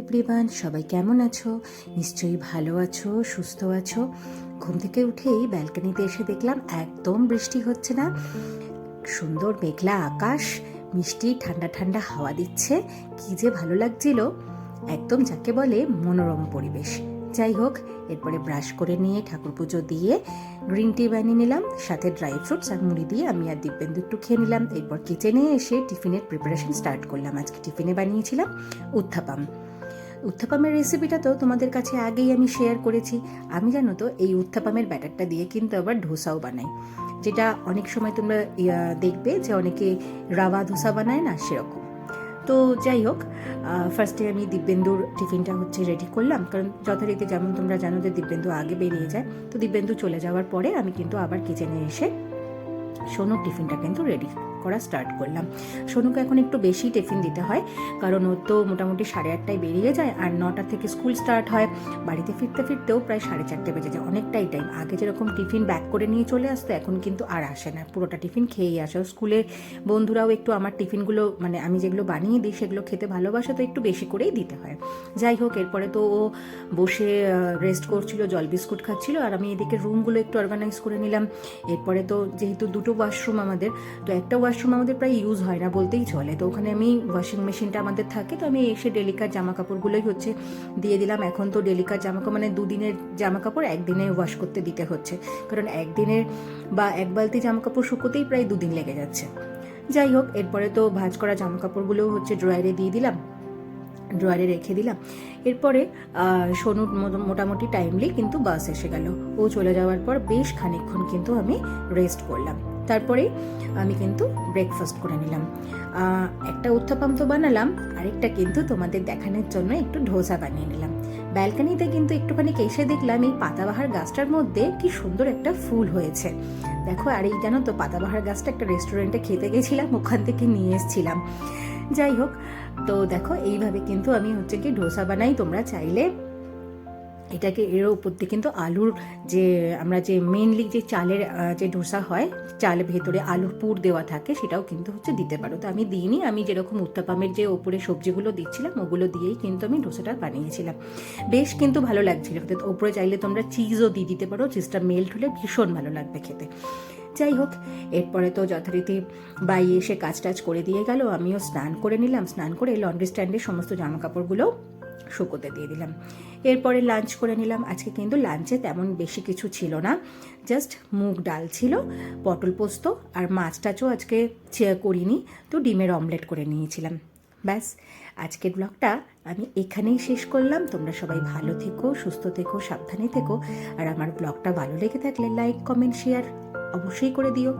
Everyone সবাই কেমন আছো? নিশ্চয়ই ভালো আছো, সুস্থ আছো? ঘুম থেকে উঠেই ব্যালকনিতে এসে দেখলাম একদম বৃষ্টি হচ্ছে না। সুন্দর মেঘলা আকাশ, মিষ্টি, ঠান্ডা ঠান্ডা হাওয়া দিচ্ছে। কি যে ভালো লাগছিল। একদম যাকে বলে মনোরম পরিবেশ। যাই হোক, এরপরে ব্রাশ করে নিয়ে ঠাকুর পুজো দিয়ে গ্রিন টি বানিয়ে নিলাম, সাথে ড্রাই ফ্রুটস আর মুড়ি দিয়ে আমি আর দিব্যেন্দু একটু খেয়ে নিলাম। এরপর কিচেনে এসে টিফিনের প্রিপারেশন স্টার্ট করলাম। আজকে টিফিনে বানিয়েছিলাম উত্থাপাম। উত্থাপামের রেসিপিটা তো তোমাদের কাছে আগেই আমি শেয়ার করেছি। আমি জানো তো, এই উত্থাপামের ব্যাটারটা দিয়ে কিন্তু আবার ধোসাও বানাই। যেটা অনেক সময় তোমরা দেখবে যে অনেকে রাওয়া ধোসা বানায় না, সেরকম। তো যাই হোক ফার্স্টে আমি দিব্যেন্দুর টিফিনটা হচ্ছে রেডি করলাম। কারণ যথারীতি যেমন তোমরা জানো যে দিব্যেন্দু আগে বেরিয়ে যায়, তো দিব্যেন্দু চলে যাওয়ার পরে আমি কিন্তু আবার কিচেনে এসে সোনুর টিফিনটা কিন্তু রেডি করা স্টার্ট করলাম। সোনুকে এখন একটু বেশি টিফিন দিতে হয়, কারণ ওর তো মোটামুটি সাড়ে আটটায় বেরিয়ে যায় আর নটা থেকে স্কুল স্টার্ট হয়। বাড়িতে ফিরতে ফিরতেও প্রায় সাড়ে চারটে বেজে যায়, অনেকটাই টাইম আগে যেরকম টিফিন ব্যাক করে নিয়ে চলে আসতো, এখন কিন্তু আর আসে না। পুরোটা টিফিন খেয়েই আসে। ও স্কুলের বন্ধুরাও একটু আমার টিফিনগুলো মানে আমি যেগুলো বানিয়ে দিই, সেগুলো খেতে ভালোবাসে, তো একটু বেশি করেই দিতে হয়। যাই হোক, এরপরে তো ও বসে রেস্ট করছিল, জল বিস্কুট খাচ্ছিল, আর আমি এদিকে রুমগুলো একটু অর্গানাইজ করে নিলাম। এরপরে তো যেহেতু দুটো ওয়াশরুম আমাদের, তো একটা ওয়াশরুম আমাদের প্রায় ইউজ হয় না, বলতেই চলে। তো ওখানে আমি ওয়াশিং মেশিনটা আমাদের থাকে, তো আমি এসে ডেলিকার জামা কাপড়গুলোই হচ্ছে দিয়ে দিলাম। এখন তো ডেলিকার জামা কাপড় মানে দুদিনের জামা কাপড় একদিনে ওয়াশ করতে দিতে হচ্ছে। কারণ একদিনের বা এক বালতি জামা কাপড় শুকোতেই প্রায় দুদিন লেগে যাচ্ছে। যাই হোক, এরপরে তো ভাঁজ করা জামা কাপড়গুলোও হচ্ছে ড্রয়ারে দিয়ে দিলাম। ড্রয়ারে রেখে দিলাম। এরপরে মো- মোটামুটি টাইমলি কিন্তু বাস এসে গেল। ও চলে যাওয়ার পর বেশ খানিকক্ষণ কিন্তু আমি রেস্ট করলাম। তারপরে আমি কিন্তু ব্রেকফাস্ট করে নিলাম। একটা উত্থাপাম তো বানালাম, আরেকটা কিন্তু তোমাদের দেখানোর জন্য একটু ধোসা বানিয়ে নিলাম। ব্যালকানিতে কিন্তু একটুখানি এসে দেখলাম এই পাতাবাহার গাছটার মধ্যে কি সুন্দর একটা ফুল হয়েছে। দেখো, আর এই জানো তো, পাতাবাহার গাছটা একটা রেস্টুরেন্টে খেতে গেছিলাম, ওখান থেকে নিয়ে এসেছিলাম। যাই হোক, তো দেখো, এইভাবে কিন্তু আমি হচ্ছে কি ডোসা বানাই। তোমরা চাইলে এটাকে এর উপর দিয়ে কিন্তু আলুর যে আমরা যে মেনলি যে চালের যে ডোসা হয় চালের ভেতরে আলুর পুর দেওয়া থাকে, সেটাও কিন্তু হচ্ছে দিতে পারো। তো আমি দিইনি, আমি যেরকম উত্তাপামের যে ওপরে সবজিগুলো দিচ্ছিলাম, ওগুলো দিয়েই কিন্তু আমি ডোসাটা বানিয়েছিলাম। বেশ কিন্তু ভালো লাগছিল ওপরে চাইলে তোমরা চিজও দিয়ে দিতে পারো চিজটা মেল্ট হলে ভীষণ ভালো লাগবে খেতে। যাই হোক, এরপরে তো যথারীতি বাই এসে কাজ টাজ করে দিয়ে গেল। আমিও স্নান করে নিলাম, স্নান করে লন্ড্রি স্ট্যান্ডে সমস্ত জামা কাপড়গুলো শুকোতে দিয়ে দিলাম। এরপরে লাঞ্চ করে নিলাম। আজকে কিন্তু লাঞ্চে তেমন বেশি কিছু ছিল না, জাস্ট মুগ ডাল ছিল, পটল পোস্ত আর মাছ টাচও আজকে করিনি, তো ডিমের অমলেট করে নিয়েছিলাম। ব্যাস, আজকের ব্লগটা আমি এখানেই শেষ করলাম। তোমরা সবাই ভালো থেকো, সুস্থ থেকো, সাবধানে থেকো। আর আমার ব্লগটা ভালো লেগে থাকলে লাইক, কমেন্ট, শেয়ার অবশ্যই করে দিও।